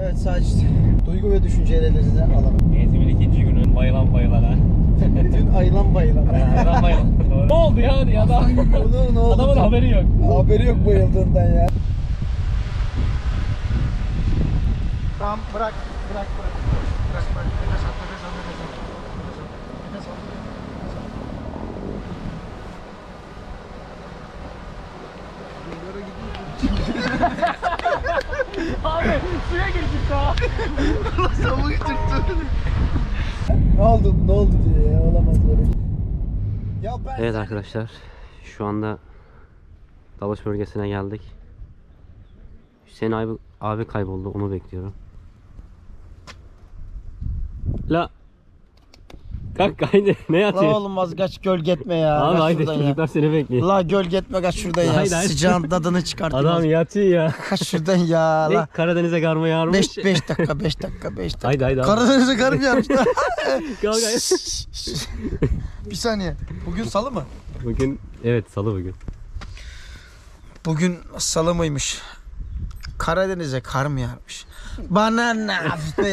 Evet sadece duygu ve düşüncelerinizi alalım. Eğitimin ikinci günü bayılan bayılana. Dün ayılan bayılan. Bayılan bayılan. Doğru. Ne oldu ya? ya da Onun ne oldu? adamın haberi yok. Haberi yok bayıldığından ya. Tamam bırak bırak bırak. Bırak bırak. Nefes al nefes al nefes al. Nefes al. Nefes al. Abi suya girdik daha. Ne oldu ne oldu diye ya olamaz böyle. Ya ben Evet arkadaşlar şu anda dalış bölgesine geldik. Hüseyin abi, abi kayboldu onu bekliyorum. La Kalk haydi ne La oğlum vazgeç gölge etme ya. Abi Kaç haydi şuradan ya. çocuklar seni bekliyor. La gölge etme kaç şuradan ya. Haydi, haydi. Sıcağın tadını çıkartayım. Adam yatıyor ya. Kaç şuradan ya. Ne La. Karadeniz'e karma yağarmış. 5 5 dakika 5 dakika 5 dakika. Haydi haydi abi. Karadeniz'e karım yarmış. Kalk haydi. bir saniye. Bugün salı mı? Bugün evet salı bugün. Bugün salı mıymış? Karadeniz'e kar mı yağmış? Bana ne yaptı?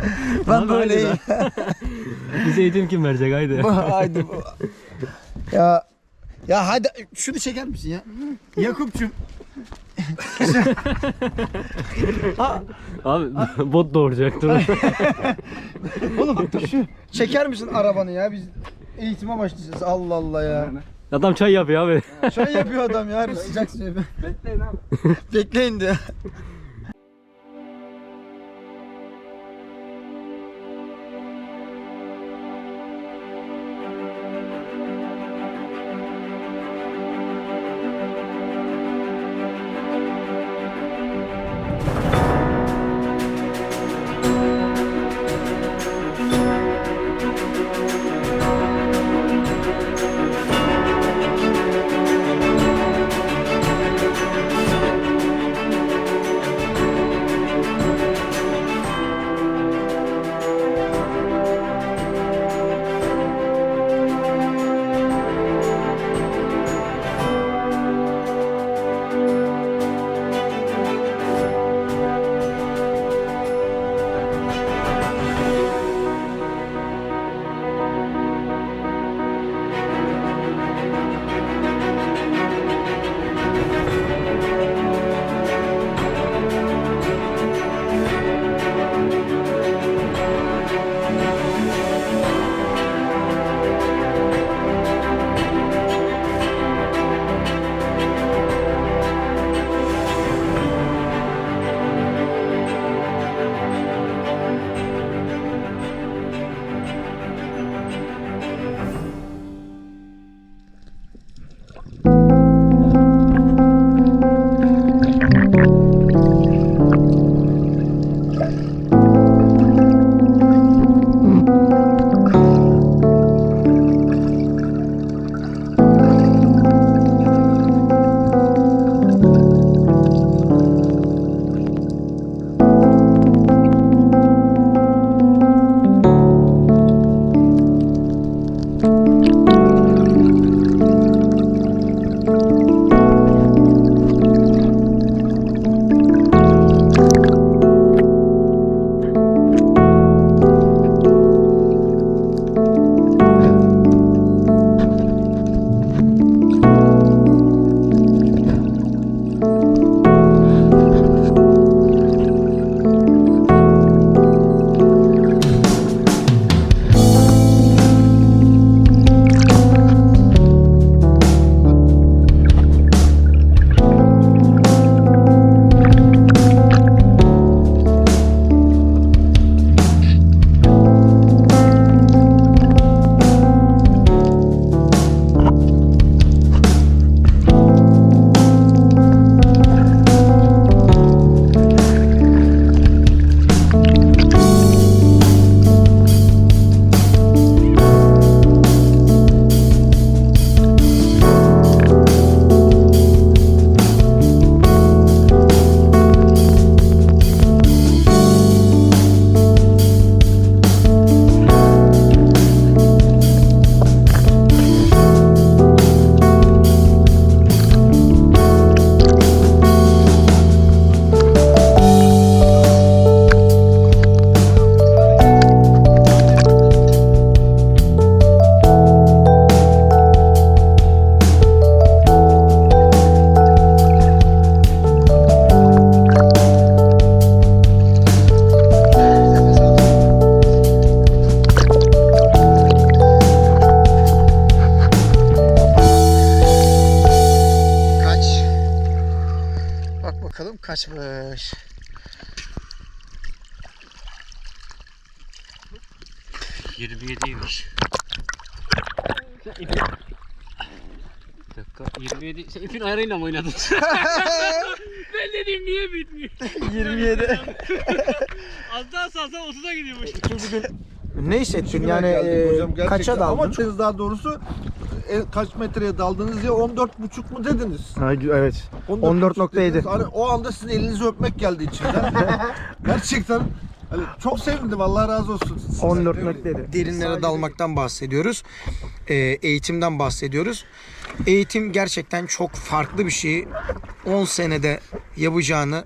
ben böyleyim. Bize eğitim kim verecek haydi. Haydi. ya ya hadi şunu çeker misin ya? Yakup'cum. ha, Abi bot doğuracak dur. oğlum şu çeker misin arabanı ya? Biz eğitime başlayacağız. Allah Allah ya. Adam çay yapıyor abi. Çay yapıyor adam ya. Sıcak suya. Bekleyin abi. Bekleyin de. Yirmi yediymiş. Bir dakika 27. Sen ipin ayarıyla mı oynadın? Ben dedim niye bitmiyor? 27. Az daha salsa 30'a gidiyormuş. ne hissettin yani geldik e, hocam gerçekten. kaça daldın? Ama siz daha doğrusu e, kaç metreye daldınız diye 14,5 mu dediniz? Ha, evet. 14.7. dediniz. Hani o anda sizin elinizi öpmek geldi içimden. gerçekten hani çok sevindim Allah razı olsun. sizden. 14.7. Derinlere dalmaktan bahsediyoruz. Ee, eğitimden bahsediyoruz. Eğitim gerçekten çok farklı bir şey. 10 senede yapacağını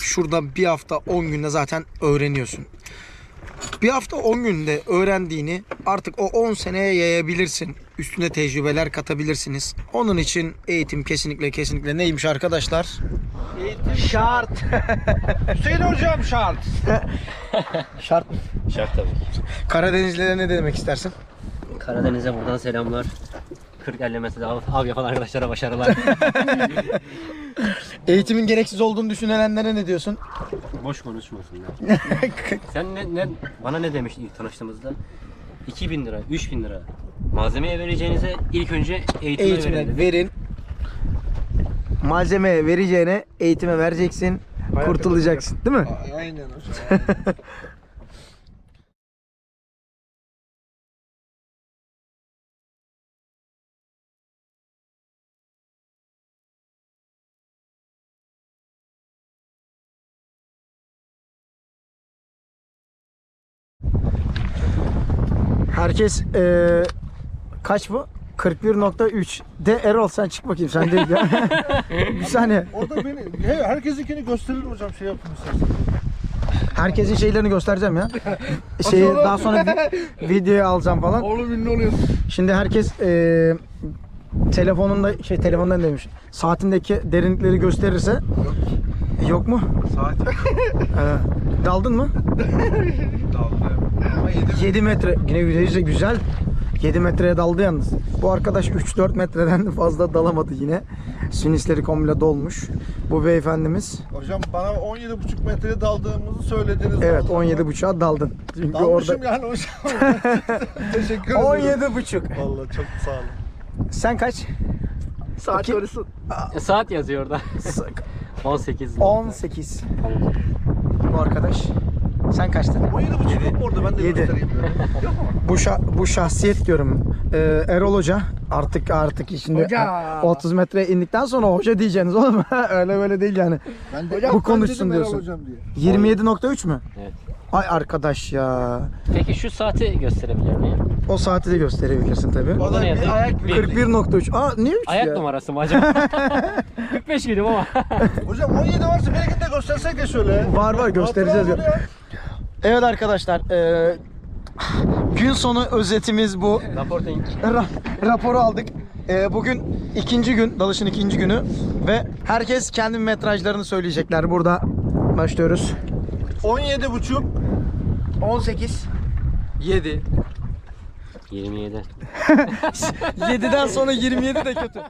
şurada bir hafta 10 günde zaten öğreniyorsun. Bir hafta 10 günde öğrendiğini artık o 10 seneye yayabilirsin. Üstüne tecrübeler katabilirsiniz. Onun için eğitim kesinlikle kesinlikle neymiş arkadaşlar? Şart. Hüseyin hocam şart. Şart? Şart tabii. Karadenizlilere ne demek istersin? Karadeniz'e buradan selamlar. 40 ellemesi de av, av yapan arkadaşlara başarılar. Eğitimin gereksiz olduğunu düşünenlere ne diyorsun? Boş konuşmasınlar. Sen ne, ne, bana ne demiştin ilk tanıştığımızda? 2000 lira, 3000 lira. Malzemeye vereceğinize ilk önce eğitime, verin Eğitime dedi. verin. Malzemeye vereceğine eğitime vereceksin. kurtulacaksın. Değil mi? Aynen hocam. Herkes eee, kaç bu? 41.3. De Erol sen çık bakayım sen değil ya. bir saniye. Orada beni he, herkesinkini gösterir hocam şey yapın isterseniz. Herkesin şeylerini göstereceğim ya. Şeyi daha sonra vi- videoya alacağım falan. Oğlum ünlü oluyorsun. Şimdi herkes eee telefonunda şey telefondan demiş. Saatindeki derinlikleri gösterirse yok mu? Saat Ee, daldın mı? Ama yedim. 7 metre. Yine güzel güzel. 7 metreye daldı yalnız. Bu arkadaş 3-4 metreden de fazla dalamadı yine. Sinisleri komple dolmuş. Bu beyefendimiz. Hocam bana 17,5 metreye daldığımızı söylediniz. Evet Vallahi. 17.5'a daldın. Çünkü Dalmışım orada yani hocam. Teşekkür ederim. 17.5. Vallahi çok sağ olun. Sen kaç? Saat İki- karısı. E, Saat yazıyor orada. 18. 18. Bu arkadaş. Sen kaçtın? 17,5 yok mu orada ben de Yedi. göstereyim. Yok mu? Bu şa- bu şahsiyet diyorum. Ee, Erol Hoca artık artık şimdi Hoca. 30 metre indikten sonra hoca diyeceksiniz oğlum. Öyle böyle değil yani. Ben de Bu konuşsun diyorsun. Hocam diye. 27.3 mü? Evet. Ay arkadaş ya. Peki şu saati gösterebilir miyim? O saati de gösterebilirsin tabii. O da ne bir yazıyor? ayak Bir. 41.3. Aa niye 3 Ayak ya? numarası mı acaba? 45 gidiyorum ama. Hocam 17 varsa benimkini de göstersek ya şöyle. Var var göstereceğiz. Hatıra ya. Evet arkadaşlar. eee, gün sonu özetimiz bu. Raporting. Ra- raporu aldık. Eee, bugün ikinci gün, dalışın ikinci günü ve herkes kendi metrajlarını söyleyecekler. Burada başlıyoruz. 17,5 18 7 27. 7'den sonra 27 de kötü.